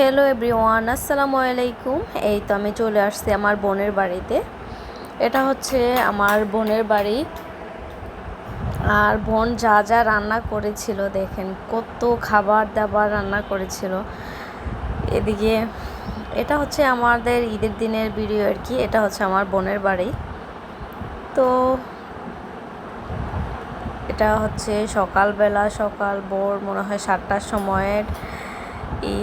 Hello everyone আসসালামু আলাইকুম এই তো আমি চলে আসছি আমার বোনের বাড়িতে। এটা হচ্ছে আমার বোনের বাড়ি। আর বোন যা যা রান্না করেছিল, দেখেন কত খাবার দাবার রান্না করেছিল। এদিকে এটা হচ্ছে আমাদের ঈদের দিনের ভিডিও আর কি, এটা হচ্ছে আমার বোনের বাড়ি। তো এটা হচ্ছে সকালবেলা, সকাল ভোর, মনে হয় সাতটার সময়ের ই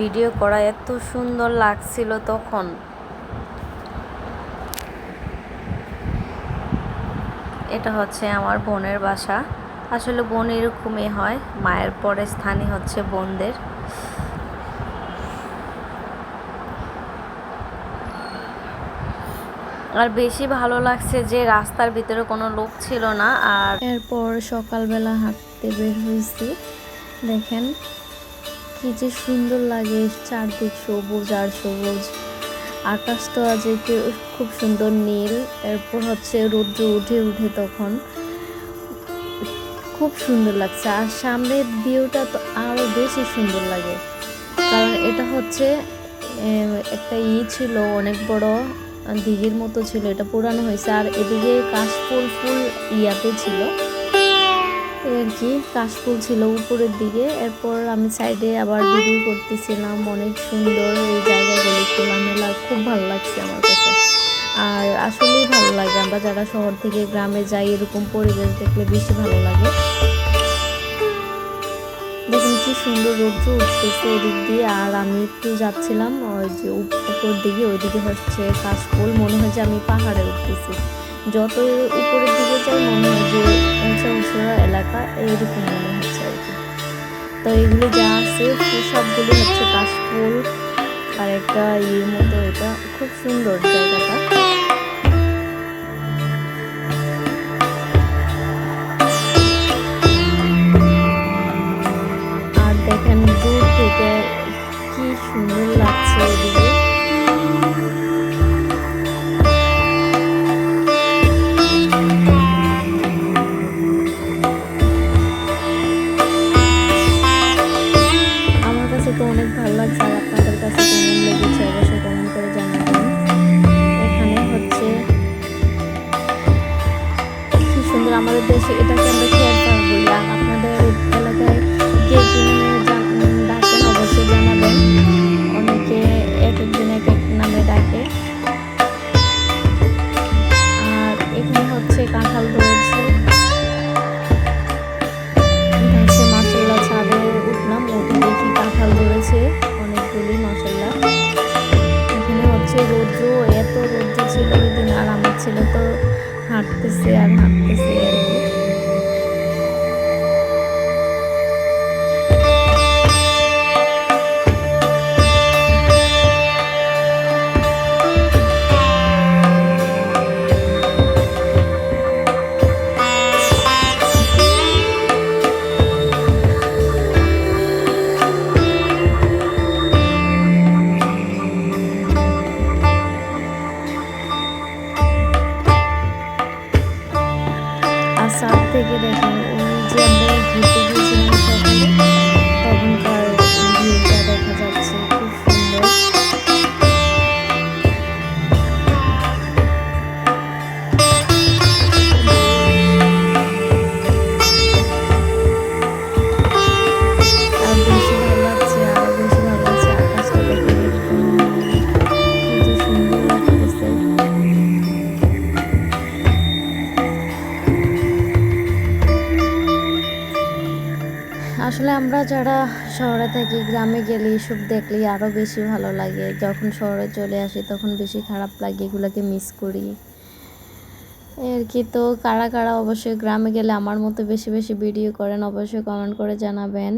ভিডিও করা এত সুন্দর লাগছিল তখন। এটা হচ্ছে আমার বোনের বাসা। আসলে বোন এরকমই হয়, মায়ের পরে স্থানই হচ্ছে বোনদের। আর বেশি ভালো লাগছে যে রাস্তার ভিতরে কোনো লোক ছিল না, আর এরপর সকালবেলা হাঁটতে বের হয়েছি। দেখেন কি যে সুন্দর লাগে, চারদিক সবুজ আর সবুজ। আকাশটা আজ খুব সুন্দর নীল, এরপর হচ্ছে রৌদ্র উঠে উঠে তখন। খুব সুন্দর লাগছে। আর সামনের ভিউটা তো আরও বেশি সুন্দর লাগে। কারণ এটা হচ্ছে একটা ই ছিল, অনেক বড়, দিঘির মতো ছিল, এটা পুরানো হয়েছে। আর এদিকে কাশফুল ফুল ইয়াতে ছিল। আর কি কাশফুল ছিল উপরের দিকে। এরপর আমি সাইডে আবার ভিডিও করতেছিলাম, অনেক সুন্দর এই জায়গাগুলি খোলামেলা খুব ভালো লাগছে আমার কাছে। আর আসলেই ভালো লাগে, আমরা যারা শহর থেকে গ্রামে যাই, এরকম পরিবেশ দেখলে বেশি ভালো লাগে। দেখুন কি সুন্দর রৌদ্র উঠতেছে এদিক দিয়ে, আর আমি একটু যাচ্ছিলাম, ওই যে উপর দিকে, ওইদিকে হচ্ছে কাশফুল। মনে হয় যে আমি পাহাড়ে উঠতেছি। যত উপরের দিকে যাই, মনে হয় যে উঁচা এলাকা এইরকম মনে হচ্ছে আর কি। তো এগুলো যা আছে সবগুলো হচ্ছে কাশফুল আর একটা ইয়ের মতো এটা। খুব সুন্দর জায়গাটা। আর দেখেন দূর থেকে কি সুন্দর লাগছে এদিকে। দেশে এটাকে আমরা খেয়াল পারব আর আপনাদের এলাকায় জান- ডাকেন অবশ্যই জানাবেন। অনেকে এক একদিন এক এক নামে ডাকে। আর এখানে হচ্ছে কাঁঠাল রয়েছে মাসাল্লাহ ছাদে উঠলাম। উঠে দেখি কাঁঠাল ধরেছে। অনেকগুলি মাসাল্লাহ এখানে হচ্ছে রৌদ্র, এত রৌদ্র ছিল ওই দিন, আর আমার ছেলে তো হাঁটতেছে আর হাঁটতেছে। থেকে দেখেন যে আমরা ঘুরতে আসলে আমরা যারা শহরে থাকি, গ্রামে গেলে এসব দেখলে আরও বেশি ভালো লাগে। যখন শহরে চলে আসি, তখন বেশি খারাপ লাগে, এগুলোকে মিস করি। আর কি, তো কারা কারা অবশ্যই গ্রামে গেলে আমার মতো বেশি বেশি ভিডিও করেন, অবশ্যই কমেন্ট করে জানাবেন।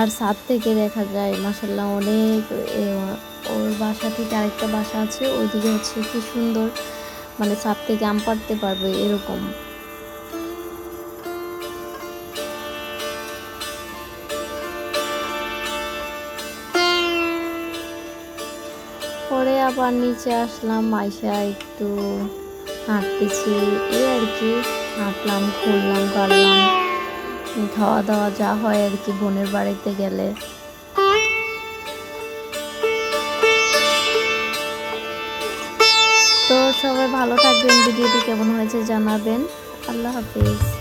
আর ছাদ থেকে দেখা যায় মাসাল্লাহ অনেক ওর বাসা থেকে আরেকটা বাসা আছে, ওইদিকে হচ্ছে কি সুন্দর মানে ছাদ থেকে আম পাড়তে পারবে এরকম। পরে আবার নিচে আসলাম, আইসা একটু হাঁটতেছি। এই আর কি, হাঁটলাম, ঘুরলাম গাড়লাম খাওয়া দাওয়া যা হয় আর কি, বোনের বাড়িতে গেলে। সবাই ভালো থাকবেন ভিডিওটি কেমন হয়েছে জানাবেন। আল্লাহ হাফিজ।